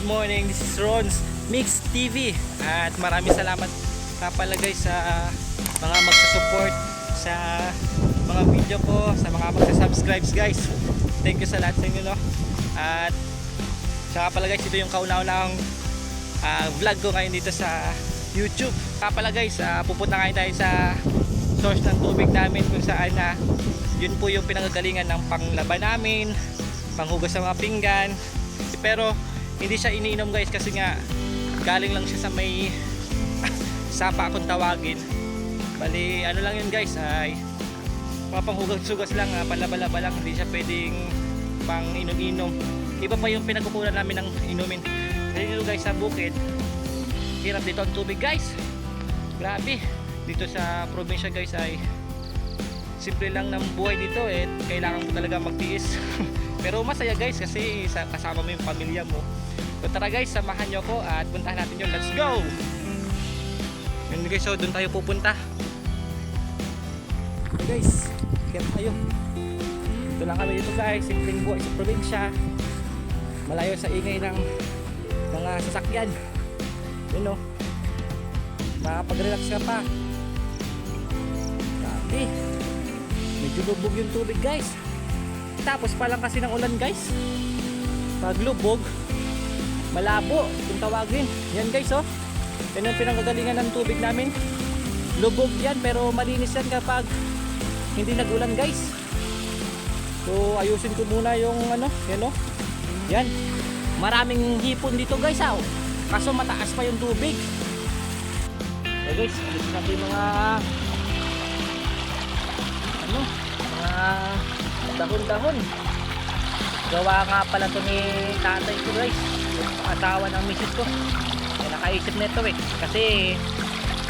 good morning. This is Ron's Mix TV. At maraming salamat nga guys sa mga magsusupport sa mga video ko, sa mga magsasubscribes guys. Thank you sa lahat sa inyo no. At saka pala guys, ito yung kauna-unahang ah, vlog ko ngayon dito sa YouTube. Kaya pala guys, ah, pupunta ngayon tayo sa source ng tubig namin kung saan na yun po yung pinangagalingan ng panglaban namin, panghugas ng mga pinggan. Pero hindi siya iniinom guys kasi nga galing lang siya sa may sapa akong tawagin. Bali, ano lang yun guys, ay mga panghugas-hugas lang, ah, palabalaba lang, hindi siya pwedeng pang inom-inom. Iba pa yung pinagkukunan namin ng inumin. Dito guys sa bukid, hirap dito ang tubig guys. Grabe. Dito sa probinsya guys ay simple lang ng buhay dito eh. Kailangan mo talaga magtiis. Pero masaya guys kasi sa, kasama mo yung pamilya mo. So tara guys, samahan nyo ako at puntahan natin yun. Let's go! Yun guys, so doon tayo pupunta. Okay guys, kaya tayo. Dito lang kami dito guys, simpleng buhay sa probinsya. Malayo sa ingay ng mga sasakyan. Yun o. Makapag-relax ka pa. Grabe. Medyo lubog yung tubig guys. Tapos pa lang kasi ng ulan guys. Pag lubog, malabo kung tawagin. Yan guys oh. Yan ang pinanggagalingan ng tubig namin. Lubog yan pero malinis yan kapag hindi nagulan guys. So ayusin ko muna yung ano, yan oh. Yan. Maraming hipon dito guys ah. oh. Kaso mataas pa yung tubig. So guys, alisin natin mga ano, mga dahon-dahon. Gawa nga pala to ni tatay ko guys. Yung asawa ng misis ko. Kaya nakaisip nito eh. Kasi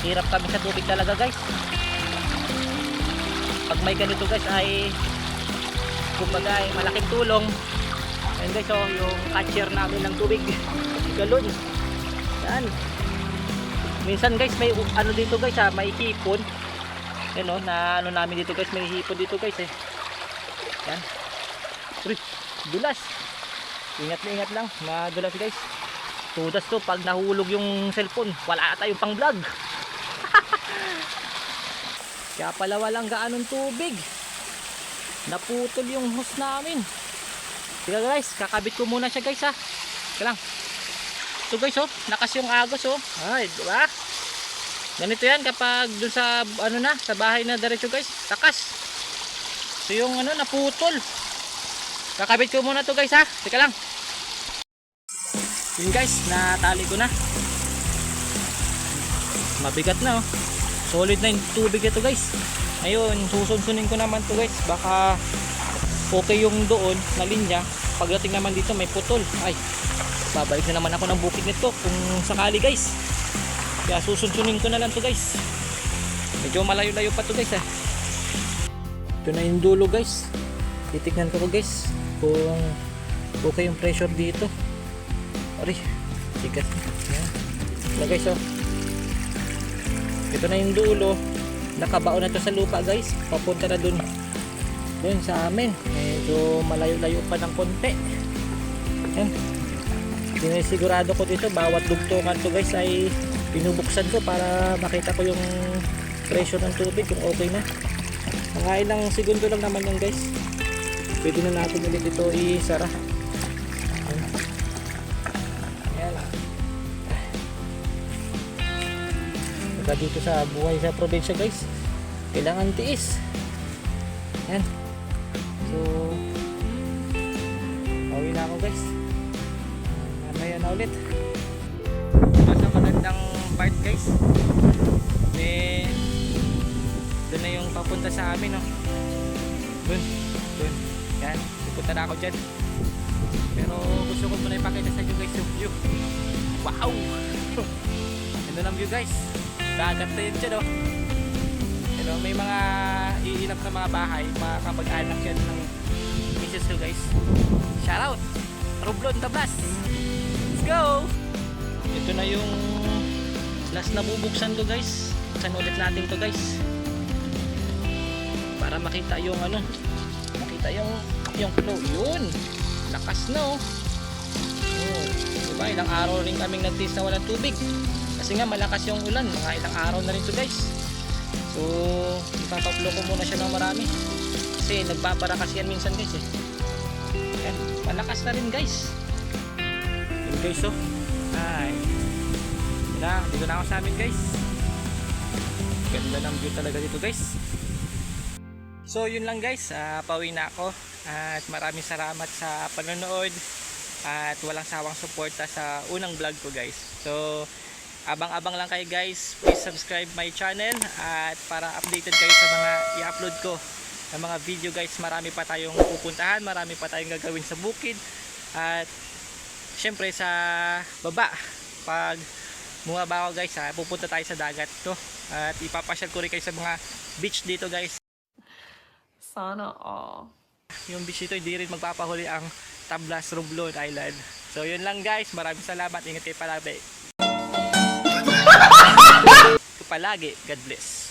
hirap kami sa tubig talaga guys. Pag may ganito guys ay kumbaga ay malaking tulong. Ayan guys oh, yung catcher namin ng tubig. Galon. Yan. Minsan guys may ano dito guys ha, may hipon. Yan oh, na ano namin dito guys, may hipon dito guys eh. Yan. Uy, dulas. Ingat na ingat lang, madulas guys. Tudas to pag nahulog yung cellphone, wala tayong pang vlog. Kaya pala walang gaanong tubig. Naputol yung hose namin. Sige guys, kakabit ko muna siya guys ha. Sige lang. Ito guys oh, nakas yung agos oh. Ay, di ba? Ganito yan kapag dun sa ano na, sa bahay na diretso guys, takas. So yung ano naputol. Kakabit ko muna to guys ha. Teka lang. Yun guys, natali ko na. Mabigat na oh. Solid na yung tubig ito guys. Ayun, susunsunin ko naman to guys. Baka okay yung doon na linya. Pagdating naman dito may putol. Ay, babalik na naman ako ng bukid nito kung sakali guys. Kaya susunsunin ko na lang to guys. Medyo malayo-layo pa to guys eh. Ito na yung dulo guys. Titignan ko guys kung okay yung pressure dito. Ari, tigas. Yan. Ito guys oh. Ito na yung dulo. Nakabaon na to sa lupa guys. Papunta na dun. Dun sa amin. Medyo malayo-layo pa ng konti. Yan. Sinisigurado ko dito bawat dugtungan to guys ay binubuksan ko para makita ko yung pressure ng tubig kung okay na. Mga ilang segundo lang naman yan guys. Pwede na natin ulit ito isara. Ayan. Saka dito sa buhay sa probinsya guys, kailangan tiis. Yan. So, pauwi na ako guys. Mamaya na ulit. Ito sa magandang part guys. May yung papunta sa amin no. Doon. Doon. Yan. Pupunta na ako dyan. Pero gusto ko muna ipakita sa inyo guys yung view. Wow! Ano lang view guys. Dagat na yun dyan oh. You know, may mga iilap na mga bahay, mga kamag-anak yan ng misis ko guys. Shout out! Roblon Tablas! Let's go! Ito na yung last na bubuksan ko guys. Buksan ulit natin to guys. Para makita yung ano, makita yung yung flow. Yun! Lakas na oh. Diba? Ilang araw rin kaming nagtiis na walang tubig. Kasi nga malakas yung ulan, mga ilang araw na rin to guys. So, ipapaplo ko muna siya ng marami. Kasi nagbabara kasi yan minsan guys eh. Yan, malakas na rin guys. Yun guys oh. Ay. Wala, dito na ako sa amin guys. Ganda ng view talaga dito guys. So yun lang guys, ah, pauwi na ako. At maraming salamat sa panonood at walang sawang suporta sa unang vlog ko guys. So abang-abang lang kayo guys. Please subscribe my channel at para updated kayo sa mga i-upload ko ng mga video guys. Marami pa tayong pupuntahan, marami pa tayong gagawin sa bukid at syempre sa baba pag bumaba ako guys ha, pupunta tayo sa dagat to at ipapasyal ko rin kayo sa mga beach dito guys Sana all. yung beach dito hindi rin magpapahuli ang Tablas Romblon Island. So yun lang guys. Maraming salamat. Ingat kayo palagi. Palagi God bless